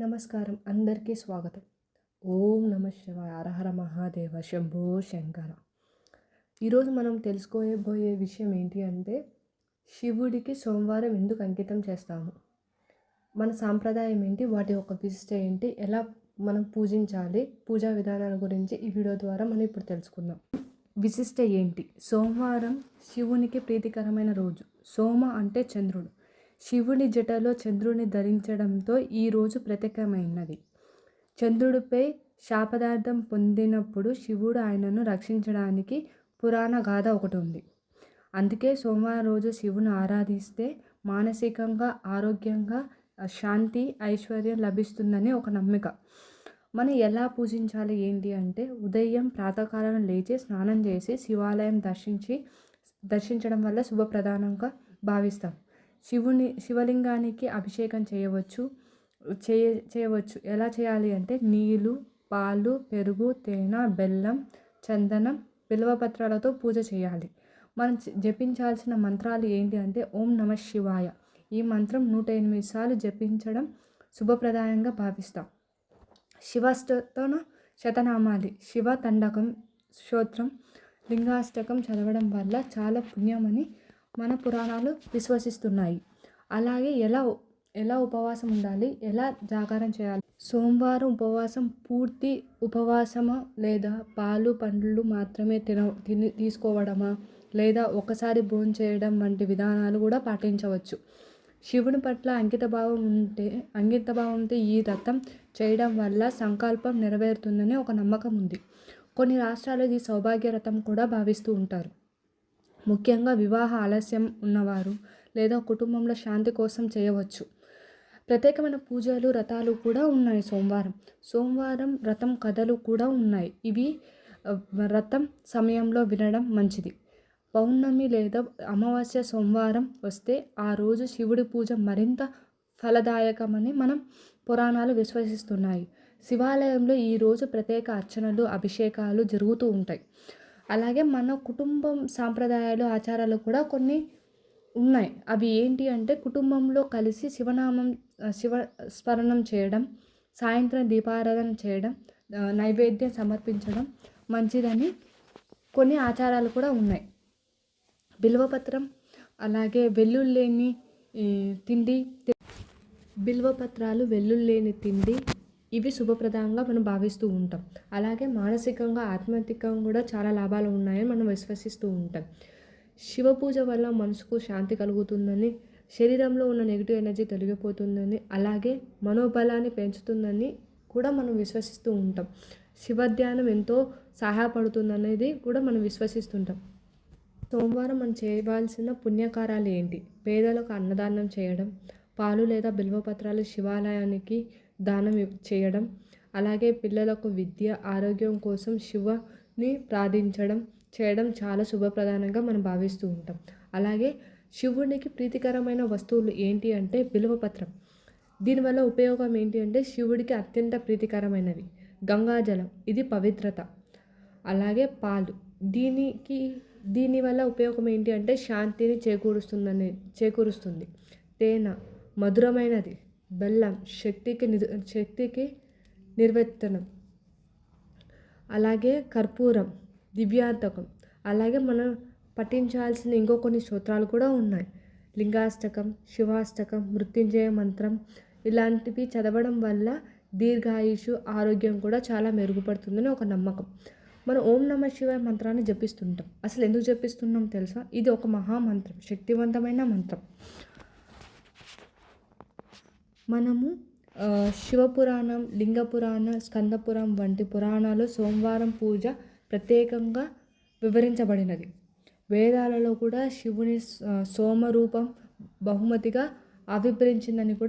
నమస్కారం. అందరికీ స్వాగతం. ఓం నమ శివాయ. అరహర మహాదేవ. శంభో శంకర. ఈరోజు మనం తెలుసుకోబోయే విషయం ఏంటి అంటే శివుడికి సోమవారం ఎందుకు అంకితం చేస్తాము? మన సాంప్రదాయం ఏంటి? వాటి యొక్క విశిష్ట ఏంటి? ఎలా మనం పూజించాలి? పూజా విధానాల గురించి ఈ వీడియో ద్వారా మనం ఇప్పుడు తెలుసుకుందాం. విశిష్ట ఏంటి? సోమవారం శివునికి ప్రీతికరమైన రోజు. సోమ అంటే చంద్రుడు. శివుని జటలో చంద్రుని ధరించడంతో ఈ రోజు ప్రత్యేకమైనది. చంద్రుడిపై శాపదార్థం పొందినప్పుడు శివుడు ఆయనను రక్షించడానికి పురాణ గాథ ఒకటి ఉంది. అందుకే సోమవారం రోజు శివుని ఆరాధిస్తే మానసికంగా ఆరోగ్యంగా శాంతి ఐశ్వర్యం లభిస్తుందని ఒక నమ్మిక. మనం ఎలా పూజించాలి ఏంటి అంటే ఉదయం ప్రాతకాలం లేచి స్నానం చేసి శివాలయం దర్శించి దర్శించడం వల్ల శుభప్రధానంగా భావిస్తాం. శివుని శివలింగానికి అభిషేకం చేయవచ్చు చేయ చేయవచ్చు. ఎలా చేయాలి అంటే నీళ్ళు పాలు పెరుగు తేనె బెల్లం చందనం బిల్వపత్రాలతో పూజ చేయాలి. మనం జపించాల్సిన మంత్రాలు ఏంటి అంటే ఓం నమ శివాయ. ఈ మంత్రం నూట ఎనిమిది సార్లు జపించడం శుభప్రదాయంగా భావిస్తాం. శివాష్టతన శతనామాలి. శివ తండకం స్తోత్రం లింగాష్టకం చదవడం వల్ల చాలా పుణ్యమని మన పురాణాలు విశ్వసిస్తున్నాయి. అలాగే ఎలా ఎలా ఉపవాసం ఉండాలి? ఎలా జాగారం చేయాలి? సోమవారం ఉపవాసం పూర్తి ఉపవాసమా? లేదా పాలు పండ్లు మాత్రమే తిన తిని తీసుకోవడమా? లేదా ఒకసారి భోజనం చేయడం వంటి విధానాలు కూడా పాటించవచ్చు. శివుని పట్ల అంకితభావం ఉంటే అంకితభావం ఉంటే ఈ రథం చేయడం వల్ల సంకల్పం నెరవేరుతుందని ఒక నమ్మకం ఉంది. కొన్ని రాష్ట్రాలు ఈ సౌభాగ్య రథం కూడా భావిస్తూ ఉంటారు. ముఖ్యంగా వివాహ ఆలస్యం ఉన్నవారు లేదా కుటుంబంలో శాంతి కోసం చేయవచ్చు. ప్రత్యేకమైన పూజలు రథాలు కూడా ఉన్నాయి సోమవారం. సోమవారం రథం కథలు కూడా ఉన్నాయి. ఇవి రథం సమయంలో వినడం మంచిది. పౌర్ణమి లేదా అమావాస్య సోమవారం వస్తే ఆ రోజు శివుడి పూజ మరింత ఫలదాయకమని మనం పురాణాలు విశ్వసిస్తున్నాయి. శివాలయంలో ఈరోజు ప్రత్యేక అర్చనలు అభిషేకాలు జరుగుతూ ఉంటాయి. అలాగే మన కుటుంబం సాంప్రదాయాలు ఆచారాలు కూడా కొన్ని ఉన్నాయి. అవి ఏంటి అంటే కుటుంబంలో కలిసి శివనామం శివ స్మరణం చేయడం సాయంత్రం దీపారాధన చేయడం నైవేద్యం సమర్పించడం మంచిదని కొన్ని ఆచారాలు కూడా ఉన్నాయి. బిల్వపత్రం అలాగే వెల్లుల్లేని తిండి బిల్వపత్రాలు వెల్లుల్లేని తిండి ఇవి శుభప్రదంగా మనం భావిస్తూ ఉంటాం. అలాగే మానసికంగా ఆత్మహత్యకంగా కూడా చాలా లాభాలు ఉన్నాయని మనం విశ్వసిస్తూ ఉంటాం. శివ పూజ వల్ల మనసుకు శాంతి కలుగుతుందని శరీరంలో ఉన్న నెగిటివ్ ఎనర్జీ తొలగిపోతుందని అలాగే మనోబలాన్ని పెంచుతుందని కూడా మనం విశ్వసిస్తూ ఉంటాం. శివధ్యానం ఎంతో సహాయపడుతుందనేది కూడా మనం విశ్వసిస్తుంటాం. సోమవారం మనం చేయవలసిన పుణ్యకారాలు ఏంటి? పేదలకు అన్నదానం చేయడం పాలు లేదా బిల్వపత్రాలు శివాలయానికి దానం చేయడం. అలాగే పిల్లలకు విద్య ఆరోగ్యం కోసం శివని ప్రార్థించడం చేయడం చాలా శుభప్రధానంగా మనం భావిస్తూ ఉంటాం. అలాగే శివునికి ప్రీతికరమైన వస్తువులు ఏంటి అంటే బిల్వపత్రం దీనివల్ల ఉపయోగం ఏంటి అంటే శివుడికి అత్యంత ప్రీతికరమైనవి. గంగాజలం ఇది పవిత్రత. అలాగే పాలు. దీనికి దీనివల్ల ఉపయోగం ఏంటి అంటే శాంతిని చేకూరుస్తుందని చేకూరుస్తుంది. తేనె మధురమైనది. బెల్లం శక్తికి శక్తికి నిర్వర్తనం. అలాగే కర్పూరం దివ్యాంతకం. అలాగే మనం పఠించాల్సిన ఇంకో కొన్ని స్తోత్రాలు కూడా ఉన్నాయి. లింగాష్టకం శివాష్టకం మృత్యుంజయ మంత్రం ఇలాంటివి చదవడం వల్ల దీర్ఘాయుషు ఆరోగ్యం కూడా చాలా మెరుగుపడుతుందని ఒక నమ్మకం. మనం ఓం నమ శివాయ మంత్రాన్ని జపిస్తుంటాం. అసలు ఎందుకు జపిస్తున్నాం తెలుసా? ఇది ఒక మహామంత్రం శక్తివంతమైన మంత్రం. మనము శివపురాణం లింగపురాణ స్కందపురం వంటి పురాణాలు సోమవారం పూజ ప్రత్యేకంగా వివరించబడినది. వేదాలలో కూడా శివుని సోమరూపం బహుమతిగా అభిప్రించిందని కూడా